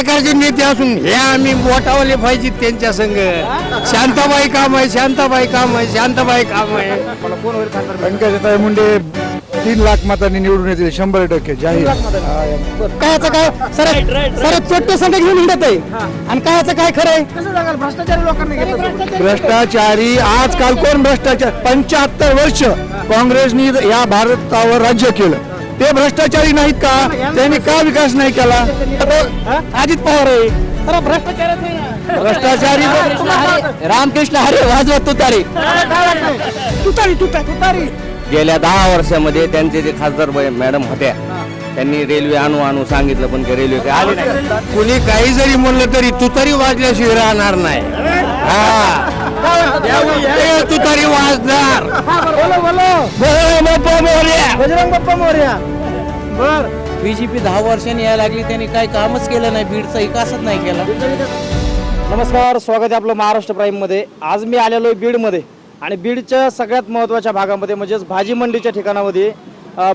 प्रकारचे नेते असून हे आम्ही बोटावले पाहिजे त्यांच्या संघ शांताबाई काम आहे शांताबाई काम आहे शांताबाई काम आहे. मला कोण होईल खासदार पंकजाताई मुंडे तीन लाख मतांनी निवडून येतील शंभर टक्के जाहीर. कायचं काय? सर सर चोट्ट संघ घेऊन हिंडत आहे. आणि कायचं काय खरं आहे? कसं सांगाल भ्रष्टाचारी लोकांनी घेतलं? भ्रष्टाचारी आजकाल कोण भ्रष्टाचार? पंच्याहत्तर वर्ष काँग्रेसनी या भारतावर राज्य केलं. ते भ्रष्टाचारी नाहीत का? त्यांनी का विकास नाही केला? अजित पवार आहे. भ्रष्टाचारी रामकृष्ण हरे वाजवत तुतारी. तुतारी तुतारी तुतारी. गेल्या दहा वर्षामध्ये त्यांचे जे खासदार मॅडम होत्या त्यांनी रेल्वे आणू आणू सांगितलं पण ते रेल्वे काही आली नाही. कुणी काही जरी म्हणलं तरी तुतारी वाजल्याशिवाय राहणार नाही. हा. ते तुतारी वाजणार. बोलो बोलो. बजरंग बाप्पा मोर्या. बर. बीजेपी दहा वर्षांनी यायला लागली त्यांनी काही कामच केलं नाही बीडचा विकासच नाही केला. नमस्कार स्वागत आहे आपलं महाराष्ट्र प्राईममध्ये आज मी आलेलो आहे बीडमध्ये आणि बीडच्या सगळ्यात महत्त्वाच्या भागामध्ये म्हणजेच भाजी मंडीच्या ठिकाणामध्ये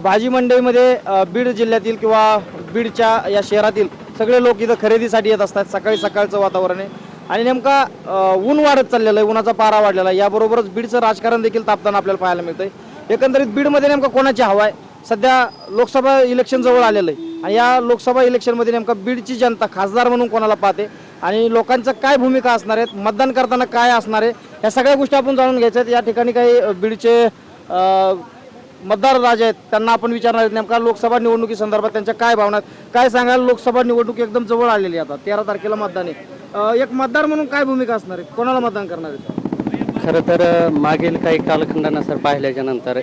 भाजी मंडईमध्ये बीड जिल्ह्यातील किंवा बीडच्या या शहरातील सगळे लोक इथं खरेदीसाठी येत असतात सकाळी सकाळचं वातावरण आहे. आणि नेमका ऊन वाढत चाललेलं आहे उन्हाचा पारा वाढलेला आहे. याबरोबरच बीडचं राजकारण देखील तापताना आपल्याला पाहायला मिळतंय. एकंदरीत बीडमध्ये नेमका कोणाची हवा आहे? सध्या लोकसभा इलेक्शन जवळ आलेलं आहे. आणि या लोकसभा इलेक्शनमध्ये नेमका बीडची जनता खासदार म्हणून कोणाला पाहते? आणि लोकांचं काय भूमिका असणार आहेत मतदान करताना काय असणार आहे? या सगळ्या गोष्टी आपण जाणून घ्यायच्या आहेत. या ठिकाणी काही बीडचे मतदार राजे आहेत त्यांना आपण विचारणार आहेत नेमका लोकसभा निवडणुकी संदर्भात त्यांच्या काय भावना आहेत? काय सांगाल? लोकसभा निवडणूक एकदम जवळ आलेली आहे आता तेरा तारखेला मतदान आहे. एक मतदार म्हणून काय भूमिका असणार आहे? कोणाला मतदान करणार आहेत खरं तर मागील काही कालखंडानुसार पाहिल्याच्या नंतर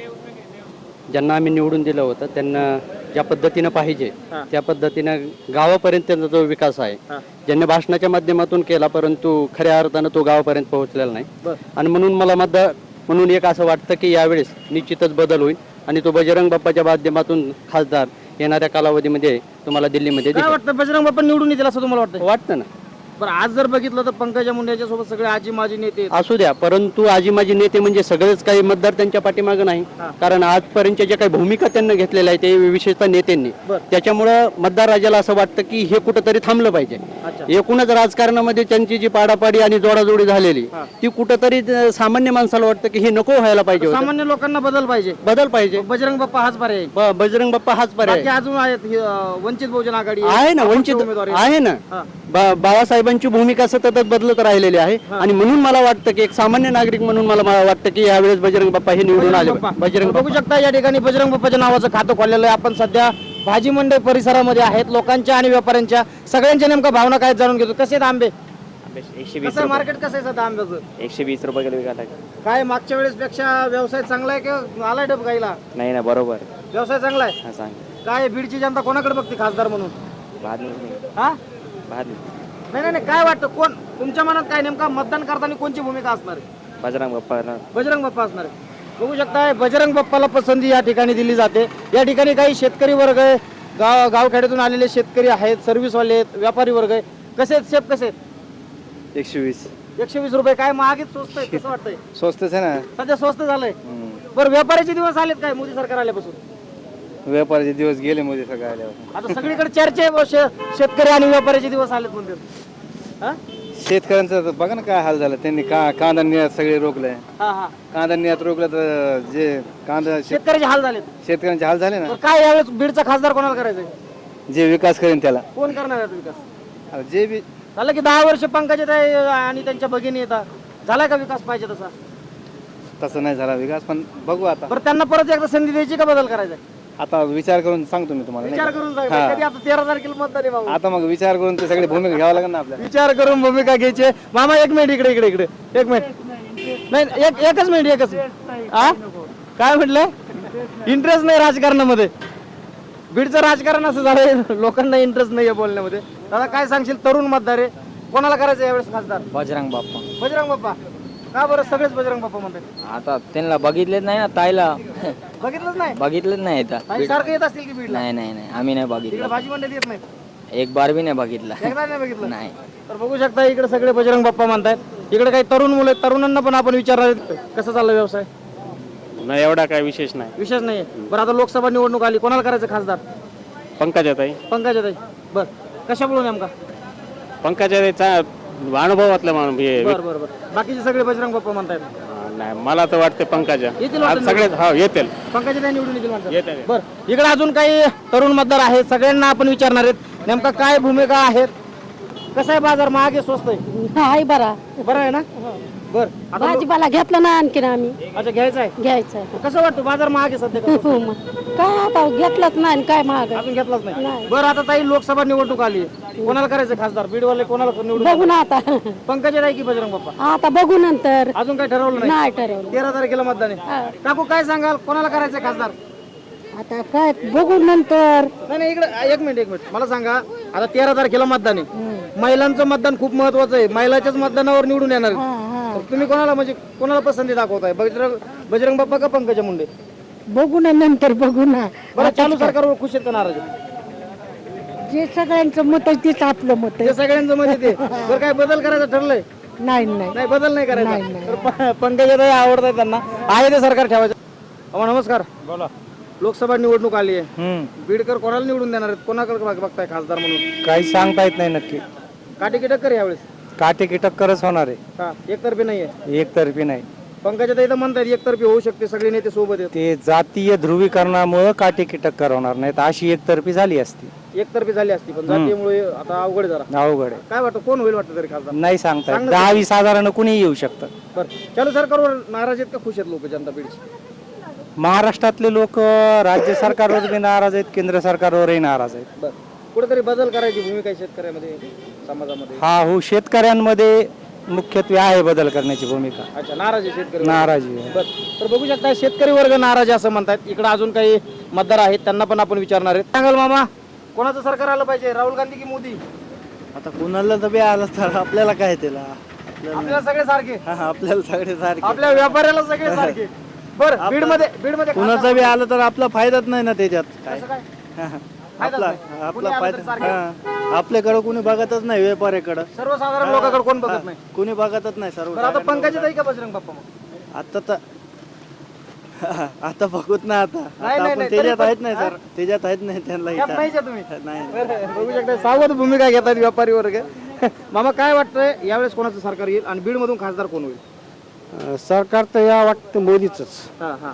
ज्यांना आम्ही निवडून दिलं होतं त्यांना ज्या पद्धतीनं पाहिजे त्या पद्धतीनं गावापर्यंत त्यांचा जो विकास आहे ज्यांनी भाषणाच्या माध्यमातून केला परंतु खऱ्या अर्थानं तो गावापर्यंत पोहोचलेला नाही. आणि म्हणून मला मतदार म्हणून एक असं वाटतं की यावेळेस निश्चितच बदल होईल. आणि तो बजरंग बाप्पाच्या माध्यमातून खासदार येणाऱ्या कालावधीमध्ये तुम्हाला दिल्लीमध्ये काय दिसेल. वाटतं? बजरंग बाप्पा निवडून येतील असं तुम्हाला वाटतं वाटतं ना. बरं आज जर बघितलं तर पंकजा मुंडे यांच्या सोबत सगळे आजी माजी नेते आहेत. असू द्या परंतु आजी माझी नेते म्हणजे सगळेच काही मतदार त्यांच्या पाठीमागे नाही. कारण आजपर्यंत ज्या काही भूमिका त्यांनी घेतलेल्या आहे ते विशेषतः नेत्यांनी. त्याच्यामुळं मतदार राजाला असं वाटतं की हे कुठंतरी थांबलं पाहिजे. एकूणच राजकारणामध्ये त्यांची जी पाडापाडी आणि जोडाजोडी झालेली ती कुठंतरी अं, सामान्य माणसाला वाटतं की हे नको व्हायला पाहिजे होतं. सामान्य लोकांना बदल पाहिजे. बदल पाहिजे. बजरंग बाप्पा हाच पर्याय आहे. ब- बजरंग बाप्पा हाच पर्याय बाकी अजून आहेत हे, अं, वंचित बहुजन आघाडी आहे ना अपक्ष वंचित उमेदवार आहेत. आहे ना. हा. बा- बाळासाहेबांची भूमिका सतत बदलत राहिलेली आहे. आणि म्हणून मला वाटतं की एक सामान्य नागरिक म्हणून मला मला वाटतं की यावेळेस बजरंग बाप्पा हे निवडून आले. बाप्पा. बजरंग बघू शकता या ठिकाणी बजरंग बाप्पाच्या नावाचं खातं खोललेलं आहे. आपण सध्या भाजी मंडई परिसरामध्ये आहेत. लोकांच्या आणि व्यापाऱ्यांच्या सगळ्यांच्या नेमका भावना काय जाणून घेतो. कसे आहेत आंबे? एकशे वीस मार्केट कसं आहे सध्या आंब्याचं? एकशे वीस रुपये किलो विकायला काय मागच्या वेळेस पेक्षा व्यवसाय चांगला आहे किंवा आलाय डब गाईला? नाही ना बरोबर. व्यवसाय चांगला आहे? हा सांग काय बीडची जनता कोणाकडे बघते खासदार म्हणून? नाही. हा? भात नाही नाही नाही, काय वाटतं? कोण? तुमच्या मनात काय नेमका मतदान करताना कोणची भूमिका असणार आहे? बजरंग बाप्पा बजरंग बाप्पा असणार आहे. बघू शकताय बजरंग बाप्पाला पसंती या ठिकाणी दिली जाते. या ठिकाणी काही शेतकरी वर्ग आहे. गाव गावखेड्यातून आलेले शेतकरी आहेत सर्व्हिसवाले आहेत व्यापारी वर्ग आहे. कसे आहेत? शेप कसे आहेत? एकशे वीस. एकशे वीस रुपये. काय महागीत स्वस्त आहे कसं वाटतंय? स्वस्तच आहे ना. सध्या स्वस्त झालंय. बरं व्यापाऱ्याचे दिवस आलेत काय? मोदी सरकार आल्यापासून? व्यापाराचे दिवस गेले मोदी सगळं आल्यावर. आता सगळीकडे चर्चा आहे बुवा, शे- शेतकरी आणि व्यापाऱ्याचे दिवस आलेत म्हणतात. हा? शेतकऱ्यांचं तर बघा ना काय हाल झाला. त्यांनी का कांदा निर्यात सगळे रोखलंय. हा हा. कांदा निर्यात रोखलं तर जे कांदा शेत- शेतकऱ्याचे हाल झालेत. शेतकऱ्यांचे हाल झाले ना? काय यावेळेस बीडचा खासदार कोणाला करायचंय? जे विकास करेन त्याला. कोण करणार आहे विकास? जे बी झालं की दहा वर्ष पंकजा ताई आणि त्यांच्या भगिनी येतात झालाय का विकास पाहिजे तसा? तसं नाही झाला विकास पण बघू आता. बरं त्यांना परत एकदा संधी द्यायची का बदल करायचा? आता विचार करून सांगतो मी तुम्हाला नाही विचार का? करून हा. कधी आता तेरा तारखेला मतदान आहे आता मग विचार करून ते सगळे भूमिका घ्यावं लागेल ना आपल्याला. विचार करून भूमिका घ्यायची. आहे. मामा एक मिनिट इकडे इकडे इकडे. एक मिनिट नाही एक एकच मिनिट एकच हा काय म्हटलंय इंटरेस्ट नाही. राजकारणामध्ये. बीडचं राजकारण असं झालंय लोकांना इंटरेस्ट नाहीये बोलण्यामध्ये. दादा काय सांगशील? तरुण मतदार आहे. कोणाला करायचं यावेळेस खासदार? बजरंग बाप्पा. बजरंग बाप्पा. का बरं सगळेच बजरंग बाप्पा म्हणतात? आता त्यांना बघितलेच नाही ना ताईला. बघितलंच नाही? बघितलंच नाही इथं. ताई सारखं येत असतील की बीडला? नाही नाही नाही. आम्ही नाही इकडे बघितलं भाजी मंडळीत येत नाही एक बार बी नाही बघितला. एकदा नाही बघितलं? नाही. तर बघू शकता इकडे सगळे बजरंग बाप्पा म्हणतायत. इकडे काही तरुण मुलं आहेत तरुणांना पण आपण विचारणार आहेत. कसं चाललं व्यवसाय? नाही एवढा काय विशेष नाही. विशेष नाही बरं आता लोकसभा निवडणूक आली कोणाला करायचं खासदार? पंकजाताई. पंकजा ताई बर. कशा बोलू नेमका? पंकजाचा अनुभवातला माणूस हे- बरं बरं बरं. बाकीचे सगळे बजरंग बाप्पा म्हणतायत. हा, नाही मला तर वाटतं पंकजा. येतील आज वाटतं सगळे हा येतील. पंकजा निवडून येतील म्हणतात येतील बरं इकडे अजून काही तरुण मतदार आहेत सगळ्यांना आपण विचारणार आहेत नेमका काय भूमिका आहेत? कसं आहे बाजार? महागे स्वस्त आहे. हाय बरा. बरं आहे ना? बर. आता लो- भाजीपाला घेतला ना आणखीन आम्ही. अच्छा घ्यायचं आहे? घ्यायचं कसं वाटतं? बाजार महागे सध्या का? हो मग. काय आता घेतलाच नाही आणि काय महाग अजून घेतलाच नाही. नाही. बरं आता ताई लोकसभा निवडणूक आली. कोणाला करायचं खासदार? बीडवाले कोणाला निवडून बघू ना आता. पंकजा राय की बजरंग बाप्पा? आता बघू नंतर. अजून काही ठरवलं नाही? नाही ठरवलं. तेरा तारखेला मतदान आहे. काकू काय सांगाल? कोणाला करायचं खासदार? आता काय बघू नंतर. नाही नाही इकडे एक मिनिट एक मिनिट. मला सांगा आता तेरा तारखेला मतदान आहे. महिलांचं मतदान खूप महत्वाचं आहे. महिलाच्याच मतदानावर निवडून येणार आहे. तर तुम्ही कोणाला म्हणजे कोणाला पसंती दाखवताय? बजरंग बजरंग बाप्पा का पंकजा मुंडे? बघू ना नंतर बघू ना. बरं चालू सरकारवर खुश आहेत का नाराज आहेत? जे सगळ्यांचं मत आहे तेच आपलं मत ते सगळ्यांचं मत येते बरं काय बदल करायचं ठरलंय? आहे नाही नाही. नाही बदल नाही करायचा. तर प- पंकजाताई आवडतात त्यांना. आहे ते सरकार ठेवायचं. अहो, नमस्कार. बोला. लोकसभा निवडणूक आली आहे. बीडकर कोणाला निवडून देणार आहेत? कोणाकडे बघ- बघताय खासदार म्हणून? काही सांगता येत नाही नक्की. काटे की टक्कर यावेळेस? काटे की टक्करच होणार हा एकतर्फी नाहीये. आहे एकतर्फी नाही. पंकजाताई तर म्हणतात एकतर्फी होऊ शकते सगळे नेते सोबत ते जातीय ध्रुवीकरणामुळे काटे की टक्कर होणार नाही तर अशी एकतर्फी झाली असती. एकतर्फी झाली असती पण जातीमुळे आता अवघड आहे जरा. अवघड आहे. काय वाटतं कोण होईल वाटतं तरी खासदार? नाही सांगता येत. दहा वीस हजारानं कुणी येऊ शकतं? बरं. चालू सरकारवर नाराज आहेत का खुश आहेत लोक जनता बीडची महाराष्ट्रातले लोक राज्य सरकारवर बी नाराज आहेत केंद्र सरकारवरही नाराज आहेत. बरं. कुठेतरी बदल करायची भूमिका आहे शेतकऱ्यामध्ये समाजामध्ये? हा हो शेतकऱ्यांमध्ये मुख्यत्वे आहे बदल करण्याची भूमिका. अच्छा नाराज आहे शेतकरी नाराजी आहे. बर तर बघू शकता शेतकरी वर्ग नाराज आहे असं म्हणतात इकडे अजून काही मतदार आहेत त्यांना पण आपण विचारणार आहेत. सांगाल मामा कोणाचं सरकार आलं पाहिजे? राहुल गांधी की मोदी? आता कुणाला तर बी आला तर आपल्याला काय त्याला? आपल्याला आपल्याला सगळे सारखे. हा, आपल्याला सगळे सारखे. आपल्या व्यापाऱ्याला सगळे सारखे. बर बीडमध्ये बीडमध्ये कुणाचा बी आलं तर आपला फायदाच नाही ना त्याच्यात. काय कसं काय? हा, हा. आपला आपला फायदा. हा. आपल्याकडं कुणी बघतच नाही व्यापाऱ्याकडं. सर्वसाधारण लोकांकडे कोण बघत नाही? कुणी बघतच नाही सर्व. आता पंकजाताई का बजरंग बाप्पा मग? आता तर आता बघूत ना आता. नाही, आता नाही, आपण नाही, त्याच्यात तरी आहेत नाही सर. त्याच्यात आहेत नाही त्यांना इथं. तुम्ही? नाही बरं, बघू शकता. सावध भूमिका घेतात व्यापारी वर्ग. मामा काय वाटतंय? यावेळेस कोणाचं सरकार येईल आणि बीड मधून खासदार कोण होईल? सरकार तर या वाटतं मोदीच हा हा.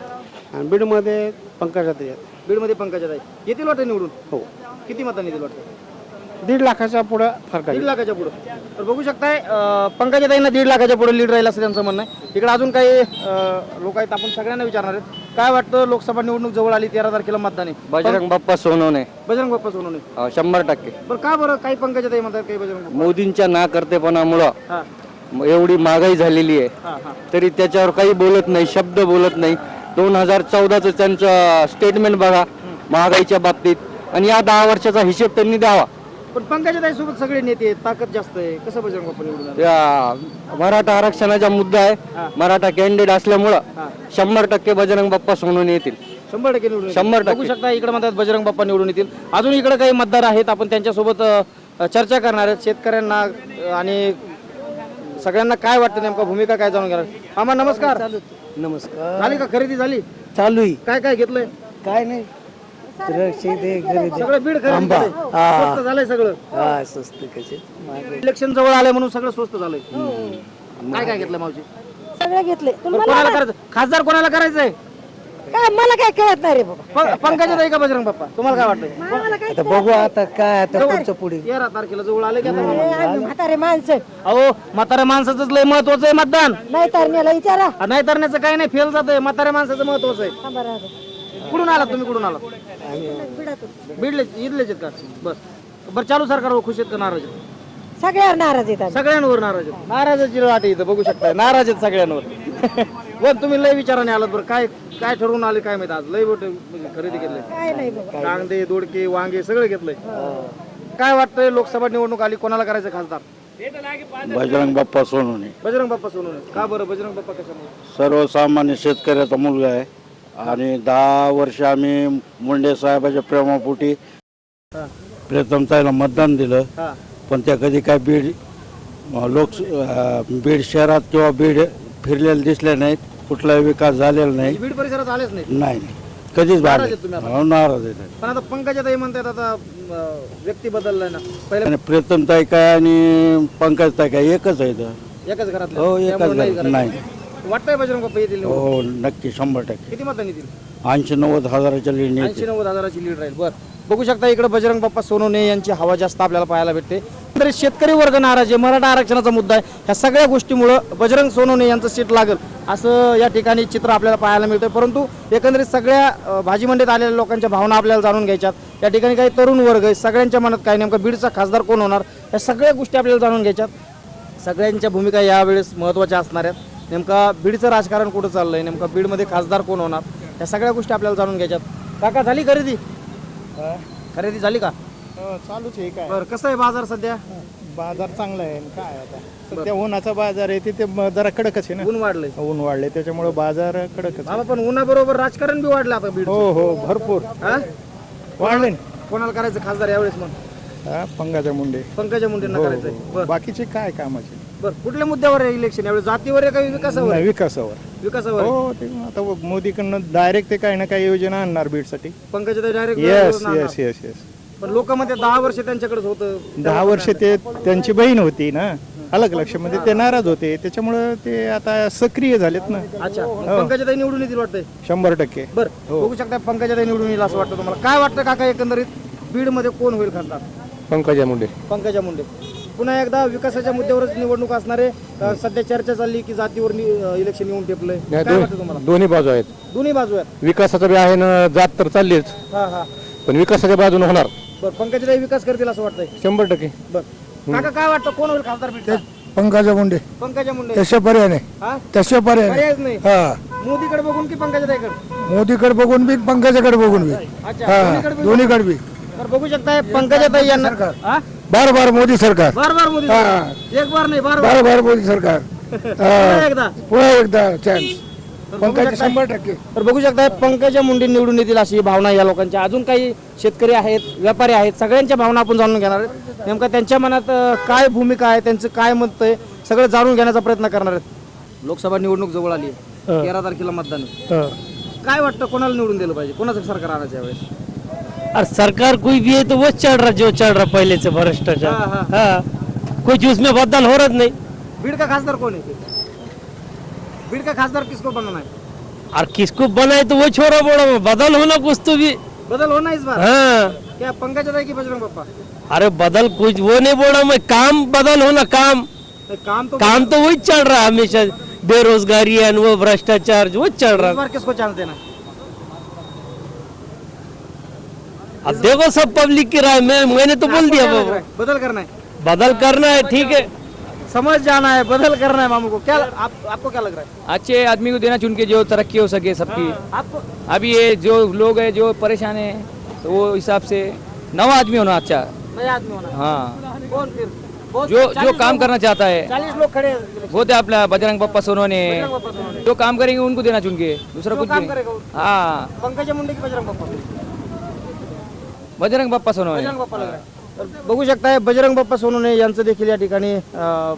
आणि बीडमध्ये पंकजात बीडमध्ये पंकजाताई येतील वाटतं निवडून? हो. किती मतांनी येतील वाटतं? दीड लाखाच्या पुढं फरक आहे. दीड लाखाच्या पुढे. तर बघू शकताय अं, पंकजाताईंना दीड लाखाच्या पुढे लीड राहील असं त्यांचं म्हणणं आहे. इकडे अजून काही लोक आहेत आपण सगळ्यांना विचारणार आहेत. काय वाटतं लोकसभा निवडणूक जवळ आली तेरा तारखेला मतदान आहे? बजरंग बाप्पा सोनवणे. बजरंग बाप्पा सोनवणे. अं, शंभर टक्के. बरं का बरं काही पंकजाताई म्हणतात काही बजरंग मोदींच्या नाकर्तेपणामुळं हा. म- एवढी महागाई झालेली आहे. हा हा. तरी त्याच्यावर काही बोलत नाही शब्द बोलत नाही. दोन हजार चौदाचं त्यांचं स्टेटमेंट बघा महागाईच्या बाबतीत. आणि या दहा वर्षाचा हिशेब त्यांनी द्यावा. पण पंकजाताई सोबत सगळे नेते आहेत ताकद जास्त आहे. कसं बजरंग बाप्पा निवडून आले? या मराठा आरक्षणाचा मुद्दा आहे. मराठा कॅन्डिडेट असल्यामुळं शंभर टक्के बजरंग बाप्पा सोनवणे येतील. शंभर टक्के निवडून येतील. शंभर टक्के. बघू शकता इकडे म्हणतात बजरंग बाप्पा निवडून येतील. अजून इकडे काही मतदार आहेत आपण त्यांच्यासोबत अ, चर्चा करणार आहेत. शेतकऱ्यांना अ, आणि सगळ्यांना काय वाटतं नेमका? भूमिका काय जाणून घेणार? आम्हा नमस्कार. नमस्कार. झाली का खरेदी झाली? चालू आहे. काय काय घेतलंय? काय नाही. द्राक्ष दे खरेदी सगळं बीड खरेदी केलंय. स्वस्त झालंय सगळं. हा स्वस्त कसे. इलेक्शन जवळ आलंय म्हणून सगळं स्वस्त झालंय. काय काय घेतलं मावशी? सगळे घेतले कोणाला करायचं? खासदार कोणाला करायचंय? काय मला काय कळत नाही रे बाबा. पंकजा का बजरंग बाप्पा? तुम्हाला काय वाटतंय? आता बघू आता काय आता पुढचं पुढे. तेरा तारखेला जवळ आले की आता आम्ही म्हातारे माणसं. अहो म्हाताऱ्या माणसाचं लय महत्वाचं आहे मतदान. नाही तर नेला विचारा. नाही तरण्याचं काही नाही फेल जात आहे म्हाताऱ्या माणसाचं महत्वाचं आहे. हा. कुठून आलात तुम्ही कुठून आलात. बीडले इथलेच आहेत का? बस. बरं चालू सरकारवर खुश आहेत का नाराज आहेत? सगळ्यावर नाराज आम्ही. सगळ्यांवर नाराज आहेत. नाराजाची वाट आहे इथं बघू शकता नाराज आहेत सगळ्यांवर. पण तुम्ही लय विचाराने आलात बरं. काय काय ठरवून आले काय माहिती आज? लय मोठे म्हणजे खरेदी केले काय नाही बाबा कांदे दोडके वांगे सगळे घेतलंय. काय वाटतंय लोकसभा निवडणूक आली? कोणाला करायचं खासदार? बजरंग बाप्पा सोनवणे. बजरंग बाप्पा सोनवणे. का बरं? बजरंग बाप्पा कशामुळे? सर्वसामान्य शेतकऱ्याचा मुलगा आहे. आणि दहा वर्ष आम्ही मुंडे साहेबाच्या प्रेमापोटी प्रथम त्याला मतदान दिलं. हा. पण त्या कधी काय बीड अं, लोक अं, बीड शहरात किंवा बीड फिरलेले दिसले नाहीत कुठलाही विकास झालेला नाही. बीड परिसरात आलेच नाही नाही. कधीच नाराज बाहेर आहेत तुम्ही आता? हो, नाराज आहे पण आता पंकजाताई म्हणतात आता अं, व्यक्ती बदललाय ना. पहिले आणि प्रीतम ताई काय आणि पंकज ताई काय एकच आहे इथं. एकच घरातले. हो एकच नाही घरात. घरात. नाही. वाटतंय बजरंग बाप्पा येतील निवडून? हो नक्की शंभर टक्के. किती येतील ऐंशी नव्वद हजाराच्या लीड ऐंशी नव्वद हजाराची लीड राहील. बर. बघू शकता इकडे बजरंग बाप्पा सोनवणे यांची हवा जास्त आपल्याला पाहायला भेटते. तरी शेतकरी वर्ग नाराज आहे. मराठा आरक्षणाचा मुद्दा आहे. ह्या सगळ्या गोष्टीमुळं बजरंग सोनवणे यांचं सीट लागेल असं या ठिकाणी चित्र आपल्याला पाहायला मिळतं परंतु एकंदरीत सगळ्या भाजी मंडईत आलेल्या लोकांच्या भावना आपल्याला जाणून घ्यायच्यात. या ठिकाणी काही तरुण वर्ग आहे सगळ्यांच्या मनात काय नेमका बीडचा खासदार कोण होणार? या सगळ्या गोष्टी आपल्याला जाणून घ्यायच्यात. सगळ्यांच्या भूमिका यावेळेस महत्त्वाच्या असणार आहेत. नेमका बीडचं राजकारण कुठं चाललंय? नेमका बीडमध्ये खासदार कोण होणार? या सगळ्या गोष्टी आपल्याला जाणून घ्यायच्यात. काका झाली खरेदी? खरेदी झाली का? चालूच आहे काय? बरं कसं आहे बाजार सध्या? बाजार चांगला आहे आणि काय आता? सध्या उन्हाचा बाजार आहे तिथे म- जरा कडकच आहे ऊन वाढलंय. ना ऊन वाढले त्याच्यामुळे बाजार कडकच आहे. बाबा पण उन्हाबरोबर राजकारण बी वाढलं आता बीड हो हो भरपूर. हा? वाढले ना? कोणाला करायचं खासदार यावेळेस मग? हा, पंगाचा मुंडे. पंकजा मुंडेंना हो, करायचंय. हो. बरं. बाकीचे काय कामाचे? बरं कुठल्या मुद्द्यावर आहे इलेक्शन यावेळेस जातीवर आहे का विकासावर? आहे? विकासावर. विकासावर आहे. हो ते आता मोदीकडनं डायरेक्ट ते काही ना काही योजना आणणार बीडसाठी. Pankaja direct yes yes yes yes पण लोक मध्ये दहा वर्ष त्यांच्याकडेच होतं. दहा वर्ष ते त्यांची बहीण होती ना. अलग लक्षमध्ये ते नाराज होते. त्याच्यामुळं ते आता सक्रिय झालेत ना. अच्छा. पंकजा निवडून येतील वाटतंय? शंभर टक्के. बरं. बघू शकता पंकजा निवडून येईल असं वाटतं तुम्हाला. काय वाटतं काका एकंदरीत? बीडमध्ये कोण होईल खासदार? पंकजा मुंडे. पंकजा मुंडे. पुन्हा एकदा विकासाच्या मुद्द्यावरच निवडणूक असणार आहे. सध्या चर्चा चालली की जातीवर इलेक्शन येऊन टेपलंय. काय वाटतं तुम्हाला? दोन्ही बाजू आहेत. दोन्ही बाजू आहेत. विकासाचं बी आहे ना जात तर चाललीच. हा हा. पण विकासाच्या बाजूने होणार. बरं पंकजाताई विकास करतील असं वाटतंय. शंभर टक्के. बरं. काका काय वाटतं? कोण होईल खासदार बीडचा पंकजा मुंडे. पंकजा मुंडे. तसे पर्याय नाही हा? तसे पर्याय नाही पर्यायच नाही. हा. मोदीकडे बघून की पंकजाताईकडे मोदीकडे बघून बी पंकजाकडे बघून बी. अच्छा हा दोन्हीकडे बी- दोन्हीकडे बी. तर बघू शकताय पंकजाताई यांना हा? बार बार मोदी सरकार. बार बार मोदी एक बार नाही बार बार बार बार मोदी सरकार. पुन्हा एकदा. पुन्हा एकदा चान्स पंकजा शंभर टक्के. तर बघू शकताय पंकजा मुंडे निवडून येतील अशी भावना या लोकांच्या. अजून काही शेतकरी आहेत व्यापारी आहेत सगळ्यांच्या भावना आपण जाणून घेणार आहेत. नेमका त्यांच्या मनात काय भूमिका आहे त्यांचं काय मत आहे सगळं जाणून घेण्याचा प्रयत्न करणार आहेत. लोकसभा निवडणूक जवळ आली आहे. तेरा तारखेला मतदान आहे. काय वाटतं कोणाला निवडून दिलं पाहिजे? कोणाचं सरकार आणायचं यावेळेस? और सरकार कोई भी है तो वो चल रहा जो चल रहा पहले से भ्रष्टाचार. हाँ, कुछ उसमें बदल हो रहा नहीं. बीड का खासदार कौन है का खासदार किसको बनाना है? और किसको बनाए तो वो छोरा बोड़ा बदल होना कुछ तो भी। बदल होना इस बार? हाँ। क्या पंकज राय की बजरंग बाप्पा? अरे बदल कुछ वो नहीं बोला मैं काम बदल होना काम। काम तो काम तो वही चल रहा है हमेशा बेरोजगारी है वो भ्रष्टाचार वो चल रहा है। किसको चांस देना अब देखो सब पब्लिक की राय मैं मैंने तो बोल दिया? बदल करना है। बदल करना है ठीक है। समझ जाना है बदल करना है मामू को। क्या आप, आपको क्या लग रहा है? अच्छे आदमी को देना चुन के जो तरक्की हो सके सबकी। आपको अभी ये जो लोग हैं जो परेशान हैं तो वो हिसाब से नवा आदमी होना अच्छा। नया आदमी होना। हाँ। कौन फिर? बहुत- जो जो 40 काम करना चाहता है। 40 लोग खड़े हैं वो तो अपना बजरंग बप्पा सोनोने। जो काम करेंगे उनको देना चुन के। दूसरा कुछ नहीं। हाँ। पंकजा मुंडे की बजरंग बाप्पा बजरंग बप्पा सोनोने है तर बघू शकताय बजरंग बाप्पा सोनवणे यांचं देखील या ठिकाणी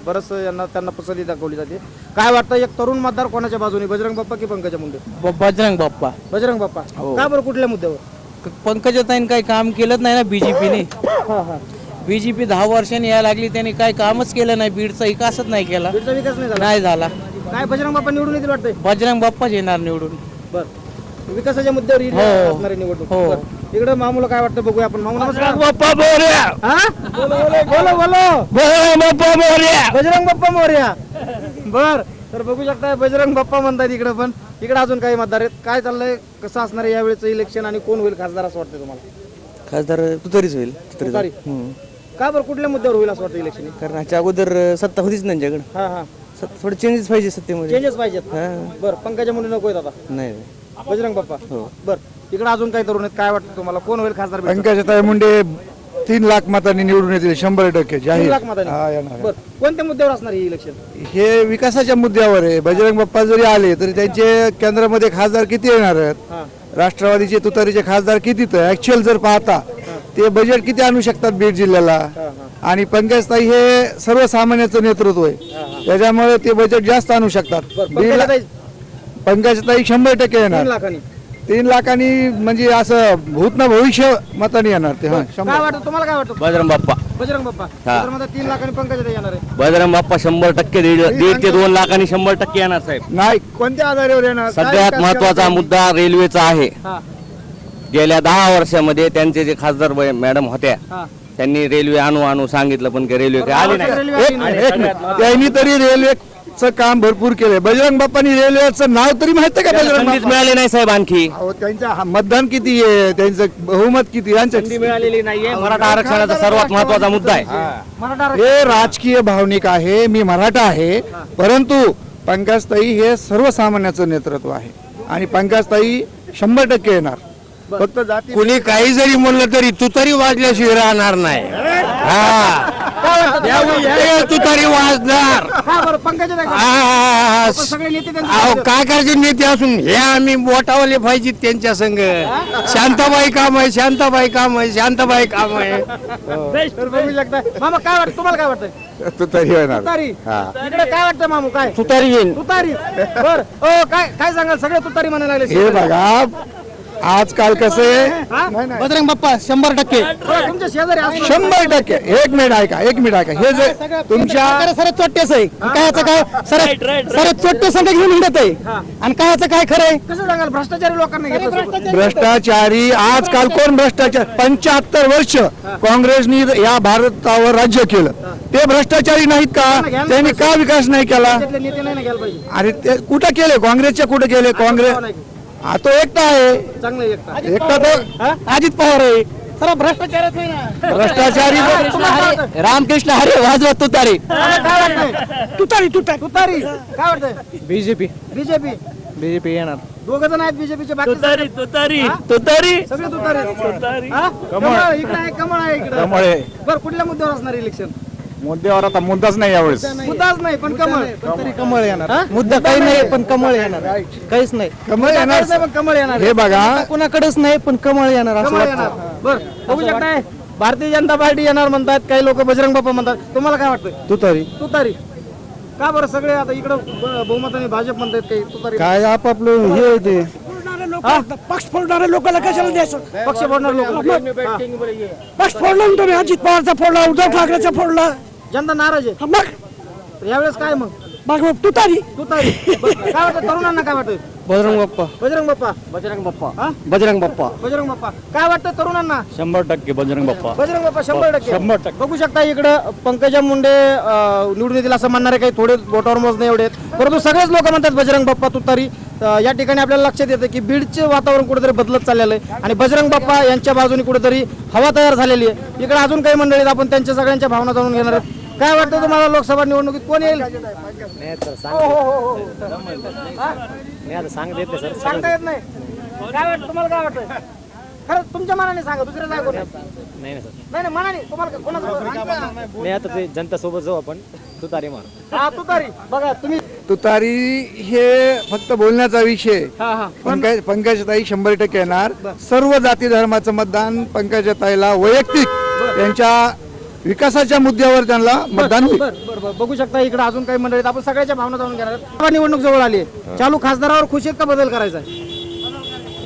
बरंच यांना त्यांना पसंती दाखवली जाते. काय वाटतं एक तरुण मतदार कोणाच्या बाजूने बजरंग बाप्पा की पंकजा मुंडे? बजरंग बाप्पा. बजरंग बाप्पा. का बरं कुठल्या मुद्द्यावर? पंकजाताईन काही काम केलं नाही ना बीजेपीने बीजेपी दहा वर्षांनी यायला लागली त्यांनी काही कामच केलं नाही बीडचा विकासच नाही केला. बीडचा विकास नाही झाला? नाही झाला. काय बजरंग बाप्पा निवडून येतील वाटतंय? बजरंग बाप्पाच येणार निवडून. बर. विकासाच्या मुद्द्यावर येईल असणारी निवडणूक. बरं. इकडे मामूला काय वाटतं बघूया आपण. मामू नमस्कार. बाप्पा बोऱ्या हा? बोलो बोलो बोलो बजरंग बाप्पा बोऱ्या बजरंग बाप्पा मोर्या. बर तर बघू शकता बजरंग बाप्पा म्हणतात इकडे पण. इकडे अजून काही मतदार आहेत. काय चाललंय? कसं असणार आहे यावेळेचं इलेक्शन आणि कोण होईल खासदार असं वाटतं तुम्हाला? खासदार तू तरीच होईल तुतारी. का बरं? कुठल्या मुद्द्यावर होईल असं वाटतं इलेक्शन कारण ह्याच्या अगोदर सत्ता होतीच ना त्यांच्याकडे हा हा. थोडे चेंजेस पाहिजे सत्तेमध्ये. चेंजेस पाहिजेत. बरं पंकजा मुंडे नको आहेत आता. नाही. बजरंग बाप्पा. बर. इकडे अजून काही तरुण आहेत काय वाटतं तुम्हाला? कोण होईल खासदार बीडचा? पंकजाताई मुंडे तीन लाख मतांनी निवडून येतील शंभर टक्के तीन जाहीर लाख मतांनी? हा, येणार. बर. कोणत्या मुद्द्यावर असणार ही इलेक्शन हे विकासाच्या मुद्द्यावर आहे. बजरंग बाप्पा जरी आले तरी त्यांचे केंद्रामध्ये खासदार किती येणार आहेत? हा. राष्ट्रवादीचे तुतारीचे खासदार किती ऍक्च्युअल जर पाहता ते बजेट किती आणू शकतात बीड जिल्ह्याला? आणि पंकजताई हे सर्वसामान्याचं नेतृत्व आहे. त्याच्यामुळे ते बजेट जास्त आणू शकतात. बरं बीडला पंकजाताई पंकजताई शंभर टक्के तीन येणार लाखांनी. तीन लाखांनी म्हणजे असं भूत ना भविष्य मताने येणार ते हा शंभर. काय वाटतं? तुम्हाला काय वाटतं? बजरंग बाप्पा. बजरंग बाप्पा. हा. तीन लाखांनी पंकजा येणार आहे. बजरंग बाप्पा शंभर टक्के दीड दीड ते दोन लाखांनी शंभर टक्के येणार साहेब. नाही कोणत्या आधारावर येणार? काय सगळ्यात विकास महत्त्वाचा केला? मुद्दा रेल्वेचा आहे. हा. गेल्या दहा वर्षामध्ये त्यांचे जे खासदार बाई- मॅडम होत्या हा. त्यांनी रेल्वे आणू आणू सांगितलं पण की रेल्वे काही आली नाही. रेल्वे एक मिनिट. त्यांनी तरी रेल्वेचं काम भरपूर केलंय. बजरंग बाप्पानी रेल्वेचं नाव तरी माहिती का बजरंग संधीच बाप्पा? मिळाली नाही साहेब आणखी. अहो, त्यांचं हा- मतदान किती आहे? त्यांचं बहुमत किती यांचं मिळालेली नाहीये. मराठा आरक्षणाचा सर्वात महत्त्वाचा मुद्दा आहे. हे राजकीय भावनिक आहे मी मराठा आहे परंतु पंकजताई हे सर्वसामान्याचं नेतृत्व आहे. आणि पंकजताई शंभर टक्के येणार. फक्त जाती कुणी काही जरी म्हणलं तरी तू तरी वाजल्याशिवाय राहणार नाही. हा. तू तरी वाजणार. हा अहो काय करायचे नेते असून? हे आम्ही बोटावले पाहिजे त्यांच्या संघ शांताबाई काम आहे शांताबाई काम आहे शांताबाई काम आहे. शकता मामा काय वाटतं? तुम्हाला काय वाटतं? तू तरी येणार तुतारी. हा. इकडे काय वाटतं मामू? काय? तुतारी येईन. तुतारी. बर. ओ काय काय सांगाल? सगळे तुतारी म्हणायला लागले. हे बघा आजकाल कसं? आहे? बजरंग बाप्पा शंभर टक्के. शंभर टक्के. एक मिनिट ऐका एक मिनिट ऐका. हे जे तुमच्या सर चोट्टेच आहे. कायचं काय सर सर चोट्टे संघ घेऊन हिंडत आहे. आणि कायचं काय खरं आहे? कसं सांगाल? भ्रष्टाचारी लोकांना. भ्रष्टाचारी आजकाल कोण भ्रष्टाचार पंच्याहत्तर वर्ष काँग्रेसनी या भारतावर राज्य केलं. ते भ्रष्टाचारी नाहीत का? त्यांनी का विकास नाही केला? अरे ते कुठं केले? काँग्रेसच्या कुठं केले? काँग्रेस हा तो एकटा आहे. चांगलं एकटा तो अजित पवार आहे. सर भ्रष्टाचारच आहे ना? भ्रष्टाचारी रामकृष्ण हरे वाजवा तुतारी. काय वाटतंय तुतारी तुतारी तुतारी. काय वाटतंय? बीजेपी. बीजेपी? बीजेपी येणार. दोघ जण आहेत बीजेपीचे बाकी तुतारी तुतारी? तुतारी. सगळे तुतारी हा? कमळ. इकडे आहे कमळ आहे इकडे. कमळ आहे. बरं कुठल्या मुद्द्यावर असणार इलेक्शन मुद्द्यावर आता मुद्दाच नाही यावेळेस. मुद्दाच नाही पण कमळ. तरी कमळ. येणार. हा? मुद्दा काही नाही पण कमळ येणार. काहीच नाही. कमळ येणार. काहीच नाही, पण कमळ येणार. हे बघा. कुणाकडेच नाही पण कमळ येणार असं कमळ वाटतं. येणार. बर बघू शकताय? भारतीय जनता पार्टी येणार म्हणतात काही लोक बजरंग बाप्पा म्हणतात. तुम्हाला काय वाटतं तुतारी. तुतारी. का बरं सगळे आता इकडं ब- बहुमताने भाजप म्हणतात काही तुतारी? काय आपापलं हे ते? पक्ष फोडणाऱ्या लोकांना कशाला द्यायचं? पक्ष फोडणार लोक पक्ष फोडला ना तुम्ही अजित पवारचा फोडला उद्धव ठाकरेचा फोडला. जनता नाराज आहे. मग. यावेळेस काय मग? मग मग तुतारी. तुतारी. बरं, काय वाटतं तरुणांना काय वाटतं? बजरंग बाप्पा. बजरंग बाप्पा. बजरंग बाप्पा. हा? बजरंग बाप्पा. बजरंग बाप्पा. काय वाटतं तरुणांना? शंभर टक्के बजरंग बाप्पा. बजरंग बाप्पा शंभर टक्के. शंभर टक्के. बघू शकता इकडं पंकजा मुंडे अं, निवडून येतील असं म्हणणारे काही थोडे बोटावर मोजणे एवढे आहेत. परंतु सगळेच लोक म्हणतात बजरंग बाप्पा तुतारी. अं, या ठिकाणी आपल्याला लक्षात येतं की बीडचे वातावरण कुठेतरी बदलत चाललेलं आहे. आणि बजरंग बाप्पा यांच्या बाजूने कुठेतरी हवा तयार झालेली आहे. इकडे अजून काही मंडळी आहेत, आपण त्यांच्या सगळ्यांच्या भावना जाणून घेणार आहेत. काय वाटतं तुम्हाला लोकसभा निवडणुकीत कोण येईल? हो, हो, हो, हो. हा? सांगता येत नाही. काय वाटतं तुम्हाला काय वाटतं खरं तुमच्या मनाने सांगा दुसऱ्या जागो नाही. नाही नाही मनाने. तुम्हाला कोणाचं नाही आता ते जनता सोबत जाऊ आपण. तुतारी मार. हा तुतारी. बघा तुम्ही तुतारी हे फक्त बोलण्याचा विषय हा हा. पंकज पंकजताई शंभर टक्के येणार. सर्व जाती धर्माचं मतदान पंकजताईला वैयक्तिक. त्यांच्या विकासाच्या मुद्द्यावर त्यांना मतदान होईल. बर बर बर. बघू शकता इकडे अजून काही मंडळी आहेत. आपण सगळ्याच्या भावना जाणून घेणार आहोत. आता निवडणूक जवळ आली आहे. चालू खासदारावर खुश आहेत का बदल करायचा आहे?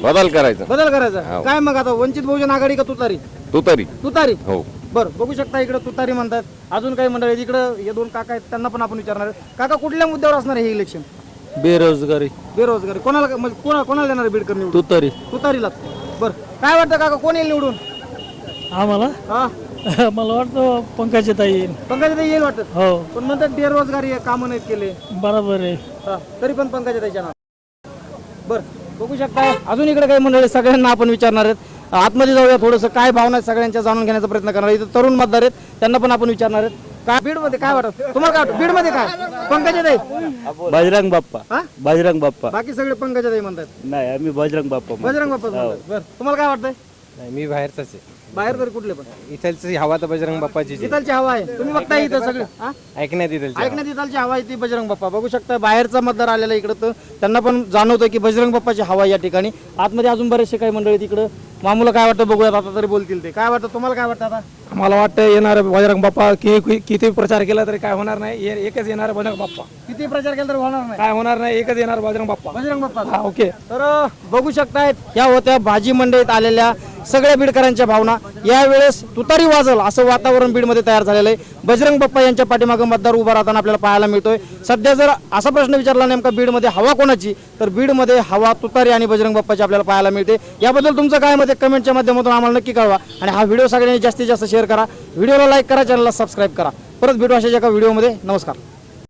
बदल करायचा. बदल करायचा आहे. काय मग आता वंचित बहुजन आघाडी का तुतारी? तुतारी. तुतारी? हो. बर बघू शकता इकडे तुतारी म्हणतात. अजून काही मंडळी आहेत. इकडे हे दोन काका आहेत त्यांना पण आपण विचारणार. काका कुठल्या मुद्द्यावर असणार आहे हे इलेक्शन बेरोजगारी. बेरोजगारी. कोणाला म्हणजे कोणा कोणाला देणार आहे बीडकर निवडून तुतारी. तुतारीलाच. बर. काय वाटतं काका कोण येईल निवडून? आम्हाला? हा. मला वाटतं पंकजा ताई येईल. पंकजा येईल वाटत? हो. पण म्हणतात बेरोजगारी आहे कामं नाहीत केले. बरोबर आहे. हा, तरी पण पंकजा त्याच्या नाव बर बघू शकता अजून इकडे काही मंडळी सगळ्यांना आपण विचारणार आहेत. आतमध्ये जाऊया थोडंसं. काय भावना आहेत सगळ्यांच्या जाणून घेण्याचा प्रयत्न करणार आहे. इथं तरुण मतदार आहेत. त्यांना पण आपण विचारणार आहेत. काय बीडमध्ये काय वाटत? तुम्हाला काय वाटतं? बीडमध्ये काय? पंकजा ताई बजरंग बाप्पा. हा? बजरंग बाप्पा. बाकी सगळे पंकजा ताई म्हणतात. नाही आम्ही बजरंग बाप्पा बजरंग बाप्पा म्हणतात. बरं तुम्हाला काय वाटतंय? नाही मी बाहेरचाच आहे. बाहेर तरी कुठले पण. इथलची हवा तर बजरंग बाप्पाची इथलची हवा आहे. तुम्ही बघताय इथं सगळे हा? ऐकण्यात इथलची ऐकण्यात इथलची हवा आहे ती बजरंग बाप्पा. बघू शकता बाहेरचा मतदार आलेला इकडं तर त्यांना पण जाणवतं की बजरंग बाप्पाची हवा आहे या ठिकाणी. आतमध्ये अजून बरेचसे काही मंडळी तिकडं मामूला काय वाटतं बघूयात आता तरी बोलतील ते. काय वाटतं तुम्हाला काय वाटतं आता? मला वाटतं येणार बजरंग बाप्पा कि कि- किती प्रचार केला तरी काय होणार नाही. ये- एकच येणार बजरंग बाप्पा. किती प्रचार केला तरी होणार नाही. काय होणार नाही एकच येणार बजरंग बाप्पा. बजरंग बाप्पा. हा ओके. तर अ, बघू शकतायत या होत्या भाजी मंडईत आलेल्या सगळ्या बीडकरांच्या भावना. यावेळेस तुतारी वाजल असं वातावरण बीडमध्ये तयार झालेलं आहे. बजरंग बाप्पा यांच्या पाठीमागं मतदार उभा राहताना आपल्याला पाहायला मिळतोय. सध्या जर असा प्रश्न विचारला नेमका बीडमध्ये हवा कोणाची तर बीडमध्ये हवा तुतारी आणि बजरंग बाप्पाची आपल्याला पाहायला मिळते. याबद्दल तुमचं काय मत कमेंटच्या माध्यमातून आम्हाला नक्की कळवा. आणि हा व्हिडिओ सगळ्यांनी जास्तीत जास्त शेअर करा. व्हिडिओला लाईक करा चॅनलला सबस्क्राईब करा. परत भेटू अशाच एका व्हिडिओमध्ये. नमस्कार.